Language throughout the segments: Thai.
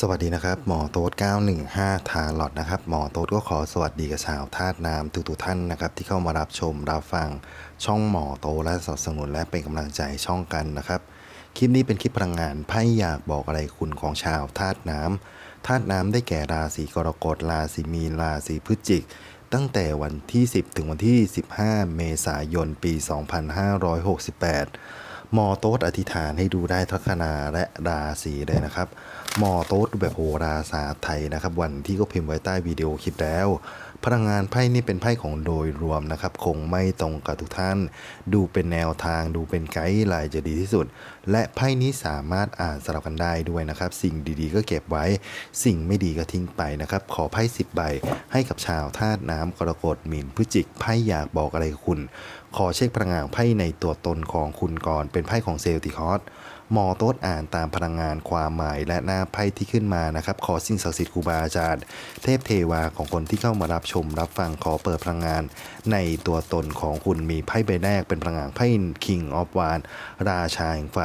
สวัสดีนะครับ หมอโต๊ด915 ทาร์ลอตนะครับ หมอโต๊ดก็ขอสวัสดีกับชาวธาตุน้ำทุกๆท่านนะครับ ที่เข้ามารับชมรับฟังช่องหมอโตดและสนับสนุนและเป็นกำลังใจช่องกันนะครับ คลิปนี้เป็นคลิปพลังงานไพ่อยากบอกอะไรคุณของชาวธาตุน้ำธาตุน้ำได้แก่ราศีกรกฎราศีมีนราศีพฤศจิก ตั้งแต่วันที่ 10 ถึงวันที่ 15 เมษายนปี 2568ห มอโต๊ดอธิษฐานให้ดูได้ทัคนาและราศีเลยนะครับมอโต๊ดแบบโหราศาสตร์ไทยนะครับ วันที่ก็พิมพ์ไว้ใต้วิดีโอคลิปแล้ว พลังงานไพ่นี่เป็นไพ่ของโดยรวมนะครับ คงไม่ตรงกับทุกท่าน ดูเป็นแนวทางดูเป็นไกด์ไลน์จะดีที่สุด และไพ่นี้สามารถอ่านสลับกันได้ด้วยนะครับ สิ่งดีๆ ก็เก็บไว้ สิ่งไม่ดีก็ทิ้งไปนะครับ ขอไพ่สิบใบให้กับชาวธาตุน้ำกรกฎมีนพฤจิกไพ่อยากบอกอะไรกับคุณ ขอเช็คพลังงานไพ่ในตัวตนของคุณก่อนเป็นไพ่ของเซลติคอส หมอโต๊ดอ่านตามพลังงานความหมายและหน้าไพ่ที่ขึ้นมานะครับ ขอสิ่งศักดิ์สิทธิ์ครูบาอาจารย์ เทพเทวาของคนที่เข้ามารับชม รับฟังขอเปิดพลังงาน ในตัวตนของคุณมีไพ่ใบแรกเป็นพลังงานไพ่ King of w a n ราชาแห่งไฟ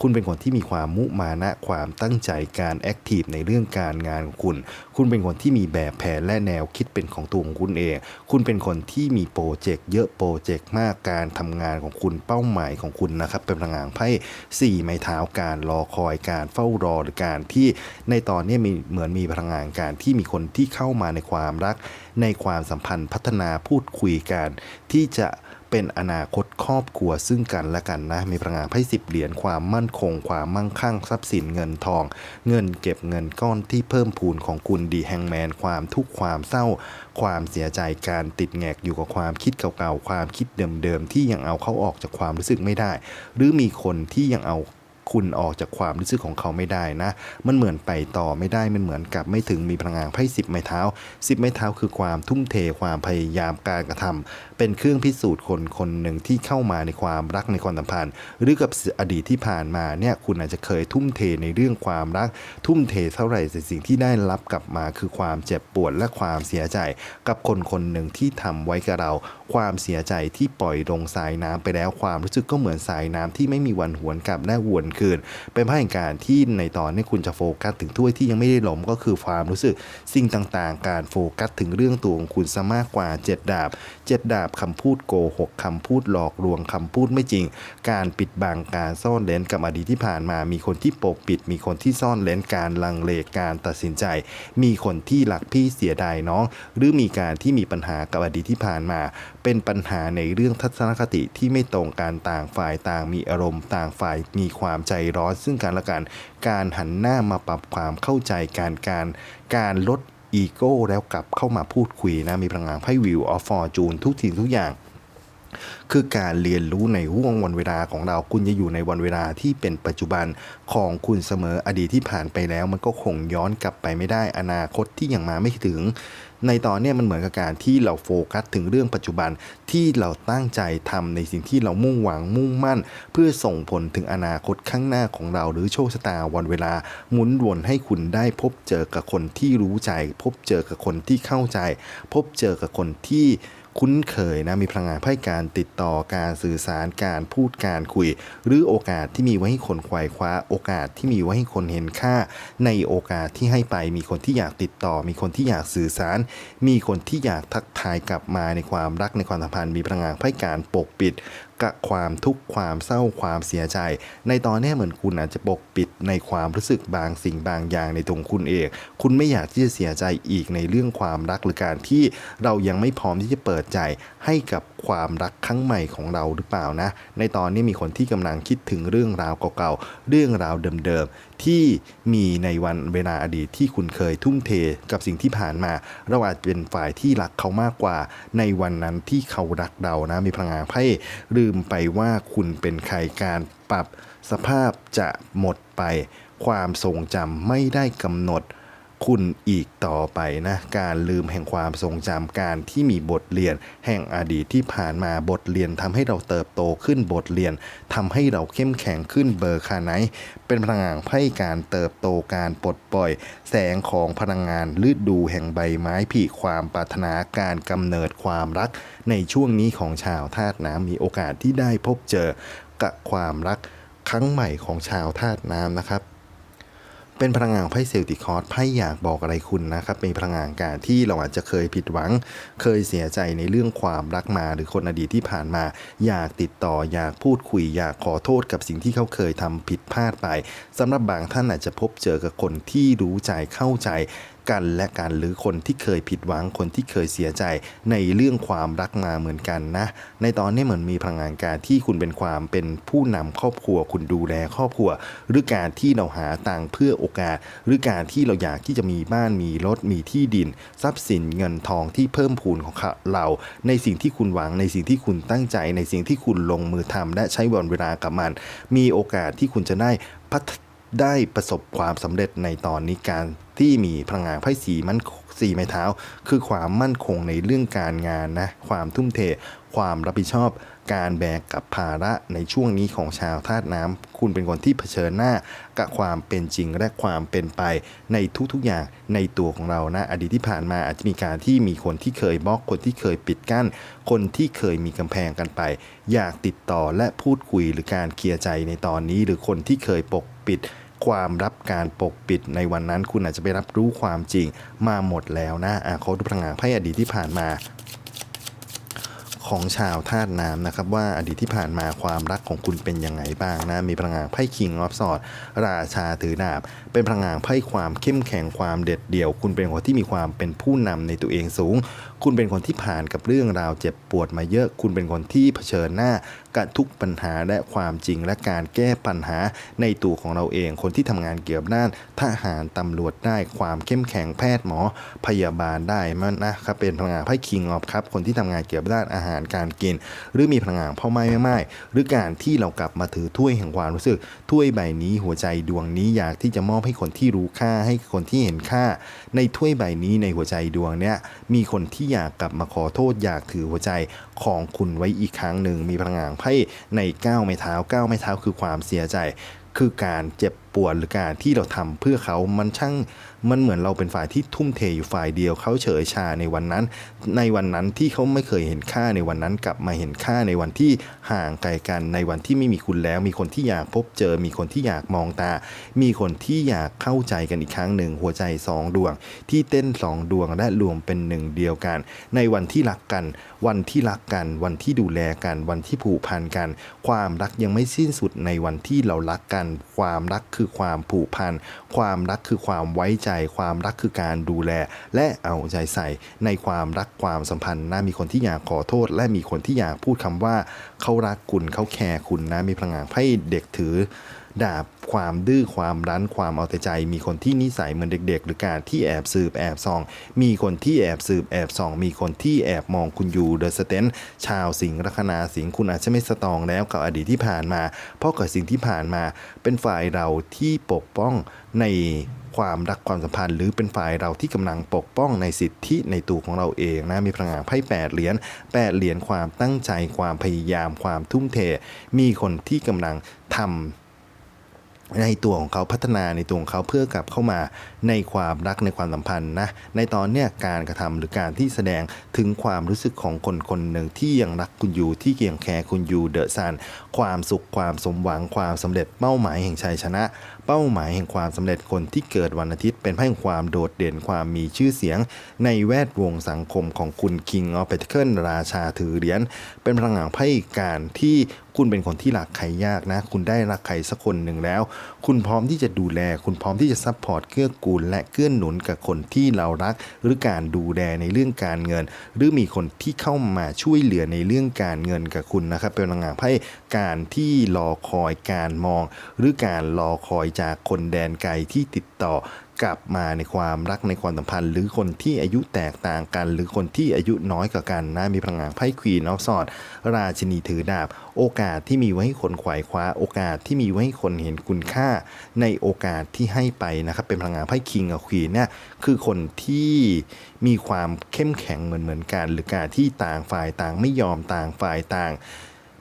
คุณเป็นคนที่มีความมุมานะความตั้งใจการแอคทีฟในเรื่องการงานของคุณ คุณเป็นคนที่มีแบบแผนและแนวคิดเป็นของตัวของคุณเอง คุณเป็นคนที่มีโปรเจกต์เยอะโปรเจกต์มากการทำงานของคุณเป้าหมายของคุณนะครับ เป็นพลังงานไพ่สี่ไม้เท้าการรอคอยการเฝ้ารอหรือการที่ในตอนนี้มีเหมือนมีพลังงานการที่มีคนที่เข้ามาในความรัก ในความสัมพันธ์พัฒนาพูดคุยกันที่จะ เป็นอนาคตครอบครัวซึ่งกันและกันนะ มีพลังงานไพ่สิบเหรียญความมั่นคง ความมั่งคั่งทรัพย์สินเงินทอง เงินเก็บเงินก้อนที่เพิ่มพูนของคุณดีแฮงแมนความทุกข์ความเศร้า ความเสียใจการติดแงกอยู่กับความคิดเก่าๆความคิดเดิมๆที่ยังเอาเขาออกจากความรู้สึกไม่ได้ หรือมีคนที่ยังเอา คุณออกจากความรู้สึกของเขาไม่ได้นะ มันเหมือนไปต่อไม่ได้ มันเหมือนกับไม่ถึงมีพลังงานไพ่สิบไม้เท้าสิบไม้เท้าคือความทุ่มเทความพยายามการกระทำเป็นเครื่องพิสูจน์คนคนหนึ่งที่เข้ามาในความรักในความสัมพันธ์ หรือกับอดีตที่ผ่านมาเนี่ยคุณอาจจะเคยทุ่มเทในเรื่องความรัก ทุ่มเทเท่าไหร่แต่สิ่งที่ได้รับกลับมาคือความเจ็บปวดและความเสียใจ กับคนคนหนึ่งที่ทำไว้กับเรา ความเสียใจที่ปล่อยลงสายน้ำไปแล้วความรู้สึกก็เหมือนสายน้ำที่ไม่มีวันหวนกลับและวนคืน เป็นภาพแห่งการที่ในตอนนี้คุณจะโฟกัสถึงถ้วยที่ยังไม่ได้ล้มก็คือความรู้สึกสิ่งต่างๆ การโฟกัสถึงเรื่องตัวของคุณซะมากกว่าเจ็ดดาบเจ็ดดาบคำพูดโกหกคำพูดหลอกลวงคำพูดไม่จริง การปิดบังการซ่อนเลนกับอดีตที่ผ่านมา มีคนที่ปกปิด มีคนที่ซ่อนเลนการลังเลการตัดสินใจ มีคนที่หลักพี่เสียดายน้อง หรือมีการที่มีปัญหากับอดีตที่ผ่านมา เป็นปัญหาในเรื่องทัศนคติที่ไม่ตรงการต่างฝ่ายต่างมีอารมณ์ต่างฝ่ายมีความใจร้อนซึ่งกันและกัน การหันหน้ามาปรับความเข้าใจการการการลดอีโก้แล้วกลับเข้ามาพูดคุยนะ มีพลังงานไพ่วิวออฟฟอร์จูนทุกสิ่งทุกอย่าง คือการเรียนรู้ในห่วงวันเวลาของเราคุณจะอยู่ในวันเวลาที่เป็นปัจจุบันของคุณเสมออดีตที่ผ่านไปแล้ว มันก็คงย้อนกลับไปไม่ได้อนาคตที่ยังมาไม่ถึง ในตอนนี้มันเหมือนกับการที่เราโฟกัสถึงเรื่องปัจจุบันที่เราตั้งใจทำในสิ่งที่เรามุ่งหวังมุ่งมั่น เพื่อส่งผลถึงอนาคตข้างหน้าของเรา หรือโชคชะตาวันเวลาหมุนวนให้คุณได้พบเจอกับคนที่รู้ใจ พบเจอกับคนที่เข้าใจ พบเจอกับคนที่ คุ้นเคยนะมีพลังงานไพ่การติดต่อการสื่อสารการพูดการคุย หรือโอกาสที่มีไว้ให้คนควายคว้า โอกาสที่มีไว้ให้คนเห็นค่า ในโอกาสที่ให้ไปมีคนที่อยากติดต่อ มีคนที่อยากสื่อสาร มีคนที่อยากทักทายกลับมาในความรักในความสัมพันธ์มีพลังงานไพ่การปกปิด กับความทุกข์ความเศร้าความเสียใจ ในตอนนี้เหมือนคุณอาจจะปกปิดในความรู้สึกบางสิ่งบางอย่างในตรงคุณเอง คุณไม่อยากที่จะเสียใจอีกในเรื่องความรักหรือการที่เรายังไม่พร้อมที่จะเปิดใจให้กับความรักครั้งใหม่ของเราหรือเปล่านะ ในตอนนี้มีคนที่กำลังคิดถึงเรื่องราวเก่าๆ เรื่องราวเดิมๆ ที่มีในวันเวลาอดีตที่คุณเคยทุ่มเทกับสิ่งที่ผ่านมา เราอาจเป็นฝ่ายที่รักเขามากกว่าในวันนั้นที่เขารักเรานะ มีพลังงานไพ่ลืมไปว่าคุณเป็นใครการปรับสภาพจะหมดไป ความทรงจำไม่ได้กำหนด คุณอีกต่อไปนะ การลืมแห่งความทรงจำการที่มีบทเรียน แห่งอดีตที่ผ่านมาบทเรียนทำให้เราเติบโตขึ้นบทเรียนทำให้เราเข้มแข็งขึ้นเบอร์คาไนเป็นพลังงานไพ่การเติบโตการปลดปล่อย แสงของพลังงานฤดูแห่งใบไม้ผลิความปรารถนาการกำเนิดความรัก ในช่วงนี้ของชาวธาตุน้ำมีโอกาสที่ได้พบเจอกับความรักครั้งใหม่ของชาวธาตุน้ำนะครับ เป็นพลังงานไพ่เซลติคอร์สไพ่อยากบอกอะไรคุณนะครับเป็นพลังงานการที่เราอาจจะเคยผิดหวัง เคยเสียใจในเรื่องความรักมาหรือคนอดีตที่ผ่านมา อยากติดต่ออยากพูดคุย อยากขอโทษกับสิ่งที่เขาเคยทำผิดพลาดไปสำหรับบางท่านอาจจะพบเจอกับคนที่รู้ใจเข้าใจ กันและกันหรือคนที่เคยผิดหวังคนที่เคยเสียใจในเรื่องความรักมาเหมือนกันนะ ในตอนนี้เหมือนมีพลังงานการที่คุณเป็นความเป็นผู้นำครอบครัว คุณดูแลครอบครัว หรือการที่เราหาตังเพื่อโอกาส หรือการที่เราอยากที่จะมีบ้านมีรถมีที่ดิน ทรัพย์สินเงินทองที่เพิ่มพูนของเรา ในสิ่งที่คุณหวังในสิ่งที่คุณตั้งใจ ในสิ่งที่คุณลงมือทำและใช้วันเวลากับมัน มีโอกาสที่คุณจะได้พัฒ ได้ประสบความสำเร็จในตอนนี้การที่มีพลังงานไพ่สีมั่นสีไม้เท้า คือความมั่นคงในเรื่องการงานนะ ความทุ่มเท ความรับผิดชอบ การแบกกับภาระในช่วงนี้ของชาวธาตุน้ำคุณเป็นคนที่เผชิญหน้ากับความเป็นจริงและความเป็นไปในทุกๆอย่างในตัวของเรานะ อดีตที่ผ่านมาอาจจะมีการที่มีคนที่เคยบล็อกคนที่เคยปิดกั้น คนที่เคยมีกำแพงกันไป อยากติดต่อและพูดคุยหรือการเคลียร์ใจในตอนนี้ หรือคนที่เคยปก ปิดความรับการปกปิดในวันนั้น คุณอาจจะไปรับรู้ความจริงมาหมดแล้วนะอะเขาดูพลังงานไพ่อดีตที่ผ่านมา ของชาวธาตุน้ำนะครับ ว่าอดีตที่ผ่านมาความรักของคุณเป็นยังไงบ้างนะมีพลังงานไพ่คิงออฟสอดราชาถือดาบ เป็นพลังงานไพ่ความเข้มแข็งความเด็ดเดี่ยว คุณเป็นคนที่มีความเป็นผู้นำในตัวเองสูง คุณเป็นคนที่ผ่านกับเรื่องราวเจ็บปวดมาเยอะ คุณเป็นคนที่เผชิญหน้า กับทุกปัญหาและความจริงและการแก้ปัญหาในตัวของเราเอง คนที่ทำงานเกี่ยวกับด้านทหารตำรวจได้ความเข้มแข็งแพทย์หมอพยาบาลได้มันนะครับเป็นพลังงานไพ่คิงออฟครับคนที่ทำงานเกี่ยวกับด้านอาหารการกิน หรือมีพลังงานพ่อไม้แม่ไม้หรือการที่เรากลับมาถือถ้วยแห่งความรู้สึกถ้วยใบนี้หัวใจดวงนี้อยากที่จะมอบให้คนที่รู้ค่าให้คนที่เห็นค่า ในถ้วยใบนี้ในหัวใจดวงเนี้ยมีคนที่อยากกลับมาขอโทษอยากถือหัวใจของคุณไว้อีกครั้งหนึ่งมีพลังงานไพ่ให้ในก้าวไม้เท้าก้าวไม้เท้าคือความเสียใจ คือการเจ็บ ปวดหรือการที่เราทำเพื่อเขามันช่างมันเหมือนเราเป็นฝ่ายที่ทุ่มเทอยู่ฝ่ายเดียวเขาเฉยชาในวันนั้น ในวันนั้นที่เขาไม่เคยเห็นค่าในวันนั้น กลับมาเห็นค่าในวันที่ห่างไกลกันในวันที่ไม่มีคุณแล้ว มีคนที่อยากพบเจอ มีคนที่อยากมองตา มีคนที่อยากเข้าใจกันอีกครั้งหนึ่งหัวใจสองดวง ที่เต้นสองดวงและรวมเป็นหนึ่งเดียวกัน ในวันที่รักกัน วันที่รักกัน วันที่ดูแลกัน วันที่ผูกพันกัน ความรักยังไม่สิ้นสุดในวันที่เรารักกัน ความรักคือความผูกพัน ความรักคือความไว้ใจ ความรักคือการดูแล และเอาใจใส่ในความรักความสัมพันธ์นะมีคนที่อยากขอโทษ และมีคนที่อยากพูดคำว่าเขารักคุณเขาแคร์คุณนะมีพลังงานให้เด็กถือ ดาบความดื้อความรั้นความเอาแต่ใจ มีคนที่นิสัยเหมือนเด็ก ๆ หรือการที่แอบสืบแอบส่อง มีคนที่แอบสืบแอบส่อง มีคนที่แอบมองคุณอยู่เดอะสเตนชาวสิงห์ลัคนาสิงห์คุณอาจจะไม่สตองแล้วกับอดีตที่ผ่านมา เพราะกับสิ่งที่ผ่านมา เป็นฝ่ายเราที่ปกป้องในความรักความสัมพันธ์ หรือเป็นฝ่ายเราที่กำลังปกป้องในสิทธิในตัวของเราเองนะมีพลังงานไพ่แปดเหรียญแปดเหรียญความตั้งใจความพยายามความทุ่มเท มีคนที่กำลังทำ ในตัวของเขาพัฒนาในตัวของเขาเพื่อกลับเข้ามาในความรักในความสัมพันธ์นะในตอนเนี้ยการกระทำหรือการที่แสดงถึงความรู้สึกของคนคนหนึ่งที่ยังรักคุณอยู่ที่เกี่ยงแคร์คุณอยู่เดอะซันความสุขความสมหวังความสำเร็จเป้าหมายแห่งชัยชนะ เป้าหมายแห่งความสำเร็จคนที่เกิดวันอาทิตย์ เป็นไพ่แห่งความโดดเด่นความมีชื่อเสียง ในแวดวงสังคมของคุณ King of Pentacles ราชาถือเหรียญเป็นพลังงานไพ่การที่ คุณเป็นคนที่รักใครยากนะ คุณได้รักใครสักคนหนึ่งแล้ว คุณพร้อมที่จะดูแล คุณพร้อมที่จะซัพพอร์ตเกื้อกูล และเกื้อหนุนกับคนที่เรารัก หรือการดูแลในเรื่องการเงิน หรือมีคนที่เข้ามาช่วยเหลือในเรื่องการเงินกับคุณนะครับ เป็นพลังงานไพ่การที่รอคอยการมอง หรือการรอคอยจากคนแดนไกลที่ติดต่อ กลับมาในความรักในความสัมพันธ์ หรือคนที่อายุแตกต่างกัน หรือคนที่อายุน้อยกว่ากันนะมีพลังงานไพ่ควีนออฟสอดราชินีถือดาบ โอกาสที่มีไว้ให้คนขวายคว้า โอกาสที่มีไว้ให้คนเห็นคุณค่า ในโอกาสที่ให้ไปนะครับเป็นพลังงานไพ่คิงกับควีนเนี่ยคือคนที่มีความเข้มแข็งเหมือนเหมือนๆกัน หรือการที่ต่างฝ่ายต่างไม่ยอมต่างฝ่ายต่าง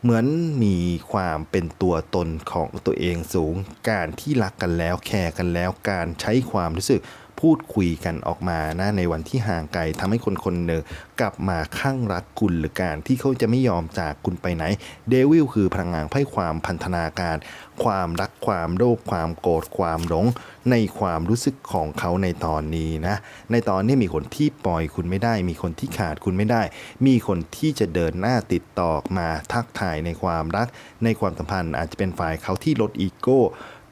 เหมือนมีความเป็นตัวตนของตัวเองสูง การที่รักกันแล้วแคร์กันแล้วการใช้ความรู้สึก พูดคุยกันออกมานะในวันที่ห่างไกลทำให้คนคนหนึ่งกลับมาข้างรักคุณหรือการที่เขาจะไม่ยอมจากคุณไปไหนเดวิลคือพลังงานไพ่ความพันธนาการ ความรักความโลภความโกรธความหลง ในความรู้สึกของเขาในตอนนี้นะ ในตอนนี้มีคนที่ปล่อยคุณไม่ได้ มีคนที่ขาดคุณไม่ได้ มีคนที่จะเดินหน้าติดต่อมาทักทายในความรัก ในความสัมพันธ์อาจจะเป็นฝ่ายเขาที่ลดอีโก้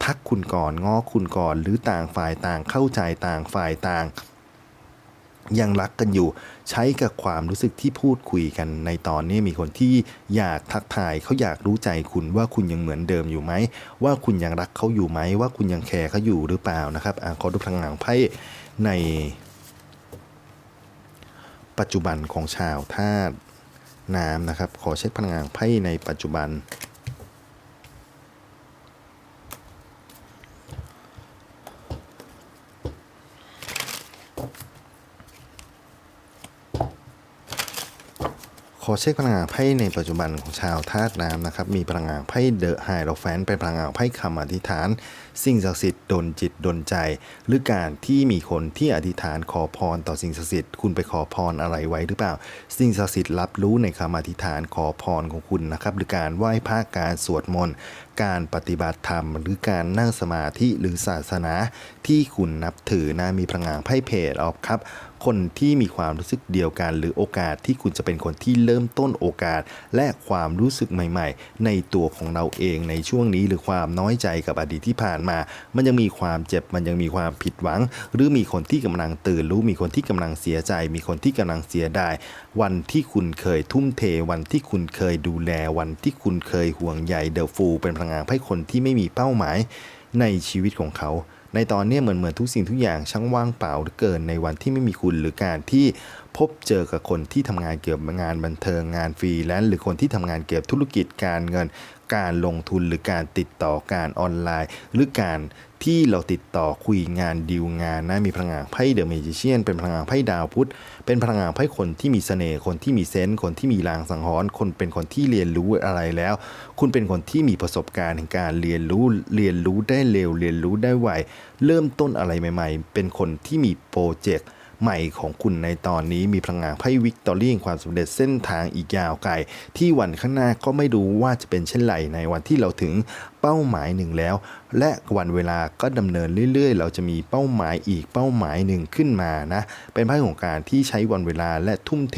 ทักคุณก่อนง้อคุณก่อน หรือต่างฝ่ายต่างเข้าใจต่างฝ่ายต่าง ยังรักกันอยู่ ใช้กับความรู้สึกที่พูดคุยกันในตอนนี้มีคนที่อยากทักทายเขาอยากรู้ใจคุณว่าคุณยังเหมือนเดิมอยู่ไหม ว่าคุณยังรักเขาอยู่ไหม ว่าคุณยังแคร์เขาอยู่หรือเปล่านะครับอะขอดูพลังงานไพ่ใน ปัจจุบันของชาวธาตุน้ำนะครับ ขอเช็คพลังงานไพ่ในปัจจุบัน ขอเช็คพลังงานไพ่ในปัจจุบันของชาวธาตุน้ำนะครับ มีพลังงานไพ่เดอะไฮโรแฟนเป็นพลังงานไพ่คำอธิษฐาน สิ่งศักดิ์สิทธิ์ดนจิตดนใจ หรือการที่มีคนที่อธิษฐานขอพรต่อสิ่งศักดิ์สิทธิ์คุณไปขอพรอะไรไว้หรือเปล่า สิ่งศักดิ์สิทธิ์รับรู้ในคำอธิษฐานขอพรของคุณนะครับหรือการไหว้พระการสวดมนต์ การปฏิบัติธรรม หรือการนั่งสมาธิหรือศาสนาที่คุณนับถือนะมีพลังงานไพ่เพจออฟครับคนที่มีความรู้สึกเดียวกัน หรือโอกาสที่คุณจะเป็นคนที่เริ่มต้นโอกาส และความรู้สึกใหม่ ๆ ในตัวของเราเองในช่วงนี้หรือความน้อยใจกับอดีตที่ผ่านมา มันยังมีความเจ็บมันยังมีความผิดหวัง หรือมีคนที่กำลังตื่นรู้มีคนที่กำลังเสียใจ มีคนที่กำลังเสียดาย วันที่คุณเคยทุ่มเท วันที่คุณเคยดูแล วันที่คุณเคยห่วงใยเดอะฟูเป็นพลังงานให้คนที่ไม่มีเป้าหมายในชีวิตของเขา ในตอนนี้เหมือนเหมือนทุกสิ่งทุกอย่างช่างว่างเปล่าเหลือเกินในวันที่ไม่มีคุณหรือการที่พบเจอกับคนที่ทำงานเกี่ยวกับงานบันเทิงงานฟรีแลนซ์หรือคนที่ทำงานเกี่ยวกับธุรกิจการเงิน การลงทุนหรือการติดต่อการออนไลน์ หรือการ ที่เราติดต่อคุยงานดีลงานนะมีพลังงานไพ่เดอะเมจิเชียนเป็นพลังงานไพ่ดาวพุธเป็นพลังงานไพ่คนที่มีเสน่ห์คนที่มีเซนส์คนที่มีลางสังหรณ์คนเป็นคนที่เรียนรู้อะไรแล้ว คุณเป็นคนที่มีประสบการณ์ในการเรียนรู้เรียนรู้ได้เร็ว เรียนรู้ได้ไวเริ่มต้นอะไรใหม่ ๆ เป็นคนที่มีโปรเจกต์ ใหม่ของคุณในตอนนี้มีพลังงานไพ่วิกตอรี่แห่งความสำเร็จเส้นทางอีกยาวไกล ที่วันข้างหน้าก็ไม่รู้ว่าจะเป็นเช่นไรในวันที่เราถึงเป้าหมายหนึ่งแล้ว และวันเวลาก็ดำเนินเรื่อย ๆ เราจะมีเป้าหมายอีกเป้าหมายหนึ่งขึ้นมานะ เป็นไพ่ของการที่ใช้วันเวลาและทุ่มเท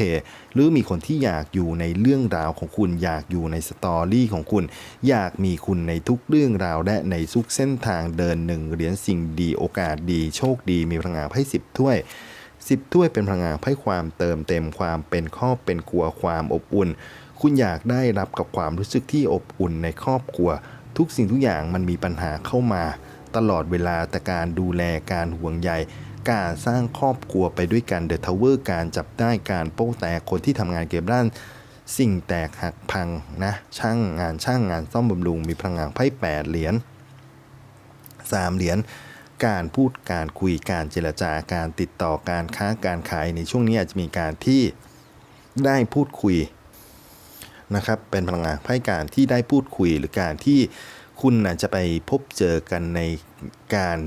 หรือมีคนที่อยากอยู่ในเรื่องราวของคุณอยากอยู่ในสตอรี่ของคุณ อยากมีคุณในทุกเรื่องราวและในทุกเส้นทางเดินหนึ่งเหรียญสิ่งดีโอกาสดี โชคดีมีพลังงานไพ่สิบถ้วย สิบถ้วยเป็นพลังงานให้ความเติมเต็มความเป็นครอบเป็นครัวความอบอุ่น คุณอยากได้รับกับความรู้สึกที่อบอุ่นในครอบครัว ทุกสิ่งทุกอย่างมันมีปัญหาเข้ามา ตลอดเวลาแต่การดูแลการห่วงใยการสร้างครอบครัวไปด้วยกันเดอะทาวเวอร์การจับได้การโป้แตกคนที่ทำงานเกี่ยวกับด้านสิ่งแตกหักพังนะช่างงานช่างงานซ่อมบำรุงมีพลังงานไพ่แปดเหรียญสามเหรียญ การพูดการคุยการเจรจาการติดต่อการค้าการขายในช่วงนี้อาจจะมีการที่ได้พูดคุยนะครับเป็นพลังงานไพ่การที่ได้พูดคุยหรือการที่คุณอาจจะไปพบเจอกันในการ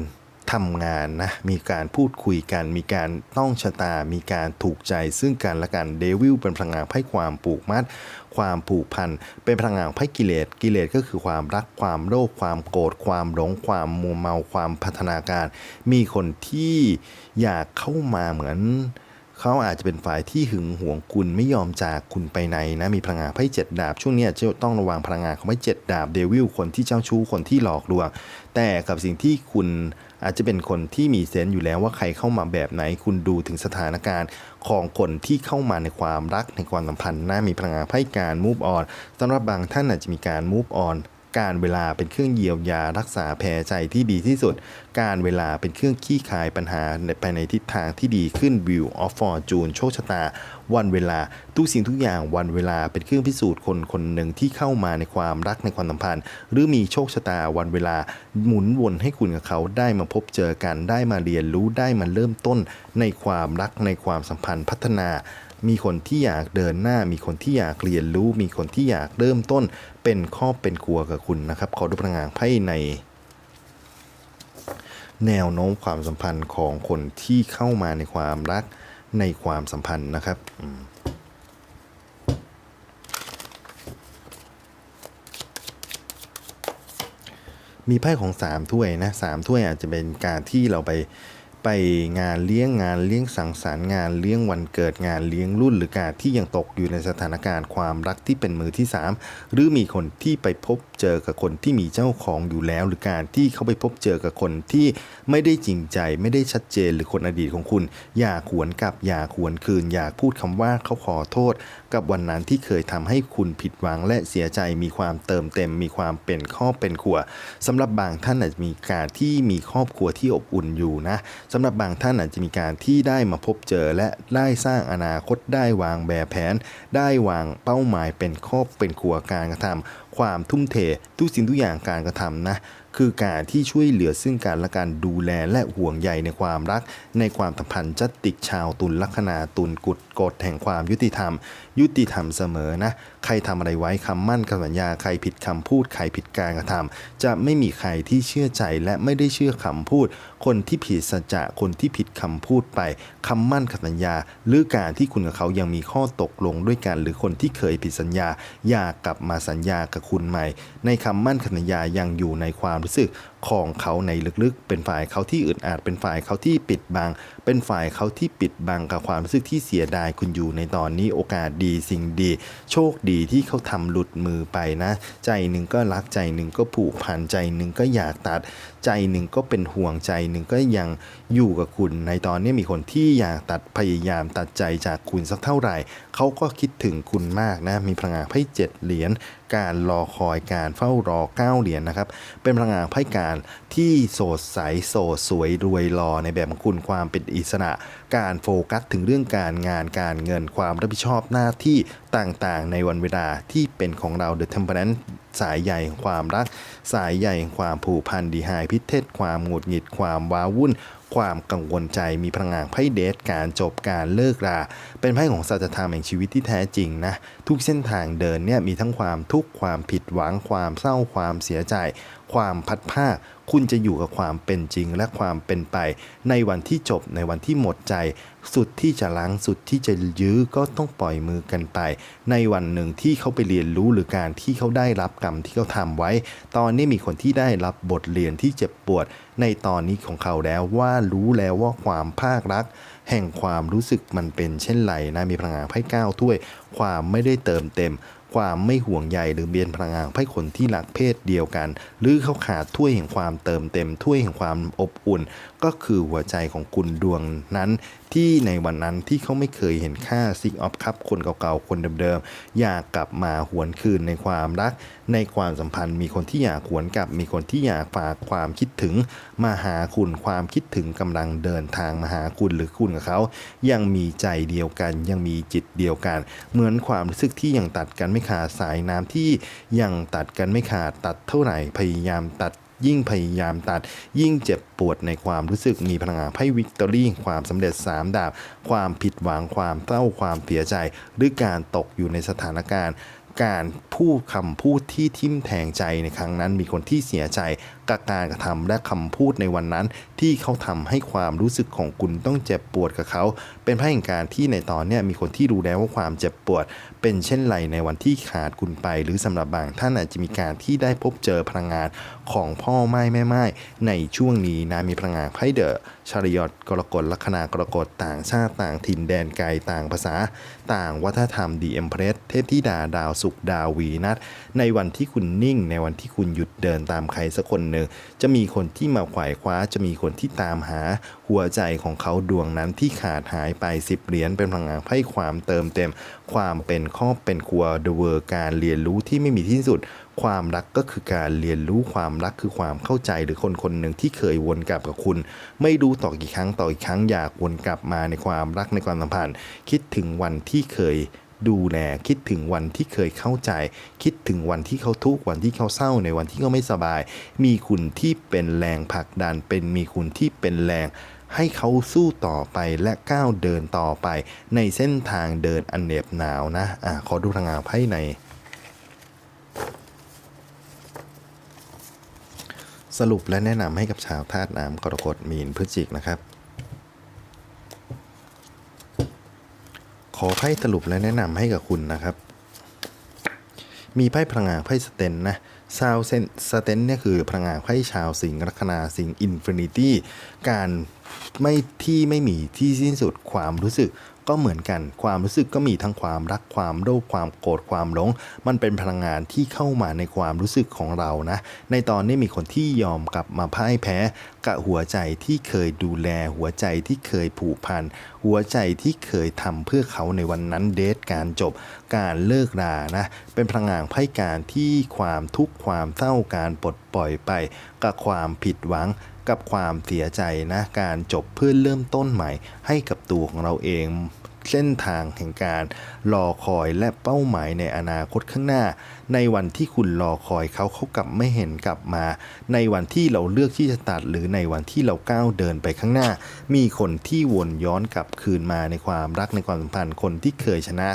ทำงานนะมีการพูดคุยกัน มีการต้องชะตา มีการถูกใจซึ่งกันและกันเดวิลเป็นพลังงานไพ่ความผูกมัด ความผูกพัน เป็นพลังงานไพ่กิเลสกิเลสก็คือความรักความโลภความโกรธความหลงความมัวเมาความพัฒนาการ มีคนที่อยากเข้ามาเหมือน เขาอาจจะเป็นฝ่ายที่หึงหวงคุณไม่ยอมจากคุณไปไหนนะมีพลังงานไพ่เจ็ดดาบช่วงนี้จะต้องระวังพลังงานของไพ่เจ็ดดาบเดวิลคนที่เจ้าชู้คนที่หลอกลวงแต่กับสิ่งที่คุณอาจจะเป็นคนที่มีเซนส์อยู่แล้วว่าใครเข้ามาแบบไหน คุณดูถึงสถานการณ์ของคนที่เข้ามาในความรักในความสัมพันธ์นะมีพลังงานไพ่การ move on สำหรับบางท่านอาจจะมีการ move on การเวลาเป็นเครื่องเยียวยารักษาแผลใจที่ดีที่สุด การเวลาเป็นเครื่องขี้คายปัญหาในไปในทิศทางที่ดีขึ้น View of Fortune โชคชะตา วันเวลาทุกสิ่งทุกอย่างวันเวลาเป็นเครื่องพิสูจน์คนคนหนึ่งที่เข้ามาในความรักในความสัมพันธ์ หรือมีโชคชะตาวันเวลาหมุนวนให้คุณกับเขาได้มาพบเจอกันได้มาเรียนรู้ได้มาเริ่มต้นในความรักในความสัมพันธ์พัฒนา มีคนที่อยากเดินหน้า มีคนที่อยากเรียนรู้ มีคนที่อยากเริ่มต้น เป็นครอบเป็นครัวกับคุณนะครับ ขอดูพลังงานไพ่ในแนวโน้มความสัมพันธ์ของคนที่เข้ามาในความรักในความสัมพันธ์นะครับมมีไพ่ของสามถ้วยนะสามถ้วยอาจจะเป็นการที่เราไป ไปงานเลี้ยงงานเลี้ยงสังสรรค์งานเลี้ยงวันเกิดงานเลี้ยงรุ่นหรือการที่ยังตกอยู่ในสถานการณ์ความรักที่เป็นมือที่สามหรือมีคนที่ไปพบเจอกับคนที่มีเจ้าของอยู่แล้ว หรือการที่เขาไปพบเจอกับคนที่ไม่ได้จริงใจไม่ได้ชัดเจนหรือคนอดีตของคุณ อย่ากหวนกลับอย่ากหวนคืน อย่าพูดคำว่าเขาขอโทษ กับวันนั้นที่เคยทำให้คุณผิดหวังและเสียใจมีความเติมเต็ม มีความเป็นครอบเป็นครัวสำหรับบางท่านอาจจะมีการที่มีครอบครัวที่อบอุ่นอยู่นะสำหรับบางท่านอาจจะมีการที่ได้มาพบเจอและได้สร้างอนาคตได้วางแบบแผน ได้วางเป้าหมายเป็นครอบเป็นครัวการกระทำความทุ่มเททุกสิ่งทุกอย่างการกระทำนะคือการที่ช่วยเหลือซึ่งกันและกันดูแลและห่วงใยในความรัก ในความสัมพันธ์จัตติกชาวตุลลัคนาตุลกุดกฎแห่งความยุติธรรม ยุติธรรมเสมอนะ ใครทำอะไรไว้คำมั่นคำสัญญา ใครผิดคำพูด ใครผิดการกระทำจะไม่มีใครที่เชื่อใจและไม่ได้เชื่อคำพูด คนที่ผิดสัจจะคนที่ผิดคำพูดไปคำมั่นคำสัญญา หรือการที่คุณกับเขายังมีข้อตกลงด้วยกัน หรือคนที่เคยผิดสัญญา อยากกลับมาสัญญากับคุณใหม่ ในคำมั่นคำสัญญายังอยู่ในความรู้สึก ของเขาในลึกๆ เป็นฝ่ายเขาที่อึดอัดเป็นฝ่ายเขาที่ปิดบัง เป็นฝ่ายเขาที่ปิดบังกับความรู้สึกที่เสียดายคุณอยู่ในตอนนี้โอกาสดีสิ่งดี โชคดีที่เขาทำหลุดมือไปนะ ใจหนึ่งก็รักใจหนึ่งก็ผูกพันใจหนึ่งก็อยากตัด ใจหนึ่งก็เป็นห่วงใจหนึ่งก็ยังอยู่กับคุณในตอนนี้มีคนที่อยากตัดพยายามตัดใจจากคุณสักเท่าไหร่เขาก็คิดถึงคุณมากนะมีพลังงานไพ่เจ็ดเหรียญ การรอคอยการเฝ้ารอเก้าเหรียญนะครับ เป็นพลังงานไพ่การที่โสดใสโสดสวยรวยรอในแบบของคุณความเป็นอิสระ การโฟกัสถึงเรื่องการงานการเงินความรับผิดชอบหน้าที่ต่างๆ ในวันเวลาที่เป็นของเรา The Temperance สายใหญ่แห่งความรัก สายใหญ่แห่งความผูกพันดีไฮพิเทศความหงุดหงิดความว้าวุ่น ความกังวลใจมีพลังงานไพ่เดทการจบการเลิกรา เป็นไพ่ของสัจธรรมแห่งชีวิตที่แท้จริงนะ ทุกเส้นทางเดินเนี่ยมีทั้งความทุกข์ความผิดหวังความเศร้าความเสียใจ ความพัดภาคคุณจะอยู่กับความเป็นจริงและความเป็นไป ในวันที่จบในวันที่หมดใจ สุดที่จะล้างสุดที่จะยื้อก็ต้องปล่อยมือกันไป ในวันหนึ่งที่เขาไปเรียนรู้หรือการที่เขาได้รับกรรมที่เขาทำไว้ ตอนนี้มีคนที่ได้รับบทเรียนที่เจ็บปวด ในตอนนี้ของเขาแล้วว่ารู้แล้วว่าความภาครัก แห่งความรู้สึกมันเป็นเช่นไรนะมีพลังงานไพ่เก้าถ้วย ความไม่ได้เติมเต็มความไม่ห่วงใยหรือเบียนพลังงานไพ่คนที่รักเพศเดียวกัน หรือเขาขาดถ้วยแห่งความเติมเต็มถ้วยแห่งความอบอุ่น ก็คือหัวใจของคุณดวงนั้น ที่ในวันนั้นที่เขาไม่เคยเห็นค่าซิกออฟคัพคนเก่าๆ คนเดิมๆ อยากกลับมาหวนคืนในความรัก ในความสัมพันธ์ มีคนที่อยากหวนกลับ มีคนที่อยากฝากความคิดถึง มาหาคุณความคิดถึงกำลังเดินทางมาหาคุณหรือคุณกับเขา ยังมีใจเดียวกัน ยังมีจิตเดียวกัน เหมือนความรู้สึกที่ยังตัดกันไม่ขาดสายน้ำที่ยังตัดกันไม่ขาดตัดเท่าไหร่พยายามตัด ยิ่งพยายามตัด ยิ่งเจ็บปวดในความรู้สึกมีพลังงานไพ่วิกตอรี่ความสำเร็จ 3 ดาบ ความผิดหวังความเศร้าความเสียใจ หรือการตกอยู่ในสถานการณ์การพูดคำพูดที่ทิ่มแทงใจในครั้งนั้นมีคนที่เสียใจกับการกระทำและคำพูดในวันนั้น ที่เขาทำให้ความรู้สึกของคุณต้องเจ็บปวดกับเขา เป็นพ่แห่งการที่ในตอนนี้มีคนที่รู้แล้วว่าความเจ็บปวด เป็นเช่นไรในวันที่ขาดคุณไป หรือสำหรับบางท่านอาจจะมีการที่ได้พบเจอพลังงานของพ่อไม้แม่ไม้ในช่วงนี้นะมีพลังงานไพ่เดอะชาริยอตกรกฎลัคนากรกฎต่างชาติต่างถิ่นแดนไกลต่างภาษา ต่างวัฒนธรรมดีเอ็มเพรสเทพธิดาดาวสุขดาววีนัทในวันที่คุณนิ่ง ในวันที่คุณหยุดเดินตามใครสักคนหนึ่ง จะมีคนที่มาขวายคว้า จะมีคนที่ตามหาหัวใจของเขาดวงนั้นที่ขาดหายไป10เหรียญเป็นพลังงานให้ความเติมเต็ม ความเป็นครอบเป็นครัวเดเวอร์การเรียนรู้ที่ไม่มีที่สุดความรักก็คือการเรียนรู้ความรักคือความเข้าใจหรือคนคนหนึ่งที่เคยวนกลับกับคุณ ไม่รู้ต่อกี่ครั้งต่ออีกครั้งอยากวนกลับมาในความรักในความสัมพันธ์ คิดถึงวันที่เคย ดูแลคิดถึงวันที่เคยเข้าใจ คิดถึงวันที่เขาทุกข์วันที่เขาเศร้าในวันที่เขาไม่สบาย มีคุณที่เป็นแรงผลักดันเป็นมีคุณที่เป็นแรงให้เขาสู้ต่อไปและก้าวเดินต่อไป ในเส้นทางเดินอันเหน็บหนาวนะอะขอดูทางงานไพ่ในสรุปและแนะนำให้กับชาวธาตุน้ำกรกฎมีนพฤศจิกนะครับ อไพ่สรุปและแนะนำให้กับคุณนะครับ มีไพ่พลังงานไพ่สเตนนะชาวเซนสเตนเนี่ยคือพลังงานไพ่ชาวสิงห์ลัคนาสิงห์อินฟินิตี้การไม่ที่ไม่มีที่สิ้นสุดความรู้สึก ก็เหมือนกัน ความรู้สึกก็มีทั้งความรักความโลภความโกรธความหลง มันเป็นพลังงานที่เข้ามาในความรู้สึกของเรานะ ในตอนนี้มีคนที่ยอมกลับมาพ่ายแพ้กับหัวใจที่เคยดูแล หัวใจที่เคยผูกพัน หัวใจที่เคยทำเพื่อเขาในวันนั้นเดทการจบ การเลิกรานะ เป็นพลังงานไพ่การที่ความทุกข์ความเศร้าการปลดปล่อยไปกับความผิดหวัง กับความเสียใจนะการจบเพื่อเริ่มต้นใหม่ ให้กับตัวของเราเองเส้นทางแห่งการรอคอยและเป้าหมายในอนาคตข้างหน้า ในวันที่คุณรอคอยเขาเขากลับไม่เห็นกลับมา ในวันที่เราเลือกที่จะตัดหรือในวันที่เราก้าวเดินไปข้างหน้า มีคนที่วนย้อนกลับคืนมาในความรักในความสัมพันธ์คนที่เคยชนะ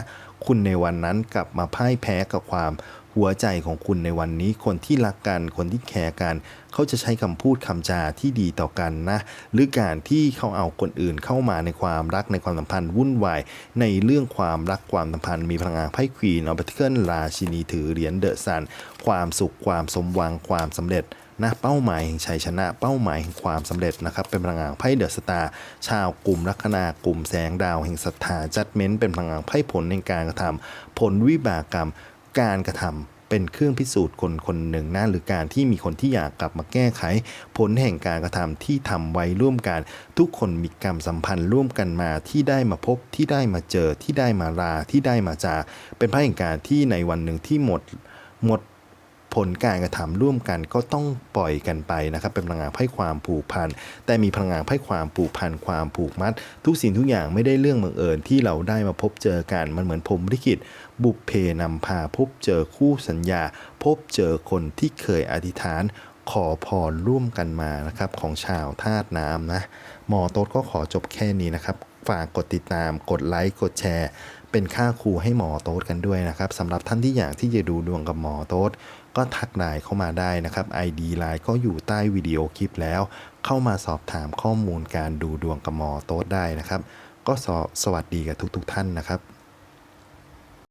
คุณในวันนั้นกลับมาพ่ายแพ้กับความ หัวใจของคุณในวันนี้ คนที่รักกัน คนที่แคร์กัน เขาจะใช้คำพูดคำจาที่ดีต่อกันนะ หรือการที่เขาเอาคนอื่นเข้ามาในความรักในความสัมพันธ์วุ่นวาย ในเรื่องความรักความสัมพันธ์มีพลังงานไพ่ควีนออปติเคิลราชินีถือเหรียญเดอะซัน ความสุขความสมหวังความสำเร็จนะเป้าหมายแห่งชัยชนะเป้าหมายแห่งความสำเร็จนะครับ เป็นพลังงานไพ่เดอะสตาร์ชาวกลุ่มลัคนากลุ่มแสงดาวแห่งศรัทธาจัดเม้นเป็นพลังงานไพ่ผลในการกระทำผลวิบากกรรม การกระทำเป็นเครื่องพิสูจน์คนคนหนึ่งนะหรือการที่มีคนที่อยากกลับมาแก้ไข ผลแห่งการกระทำที่ทำไว้ร่วมกัน ทุกคนมีกรรมสัมพันธ์ร่วมกันมาที่ได้มาพบที่ได้มาเจอที่ได้มาลาที่ได้มาจาก เป็นไพ่แห่งการที่ในวันหนึ่งที่หมดหมด ผลการกระทำร่วมกันก็ต้องปล่อยกันไปนะครับ เป็นพลังงานไพ่ความผูกพัน แต่มีพลังงานไพ่ความผูกพันความผูกมัด ทุกสิ่งทุกอย่างไม่ได้เรื่องบังเอิญที่เราได้มาพบเจอกันมันเหมือนพรมลิขิตบุพเพนำพาพบเจอคู่สัญญา พบเจอคนที่เคยอธิษฐานขอพรร่วมกันมานะครับของชาวธาตุน้ำนะหมอโต๊ดก็ขอจบแค่นี้นะครับฝากกดติดตาม กดไลค์ กดแชร์ เป็นค่าครูให้หมอโต๊ดกันด้วยนะครับสำหรับท่านที่อยากที่จะดูดวงกับหมอโต๊ด ก็ทักไลน์เข้ามาได้นะครับ ID ไลน์ก็อยู่ใต้วิดีโอคลิปแล้ว เข้ามาสอบถามข้อมูลการดูดวงกับหมอโต๊ดได้นะครับ ก็สวัสดีกับทุกๆท่านนะครับ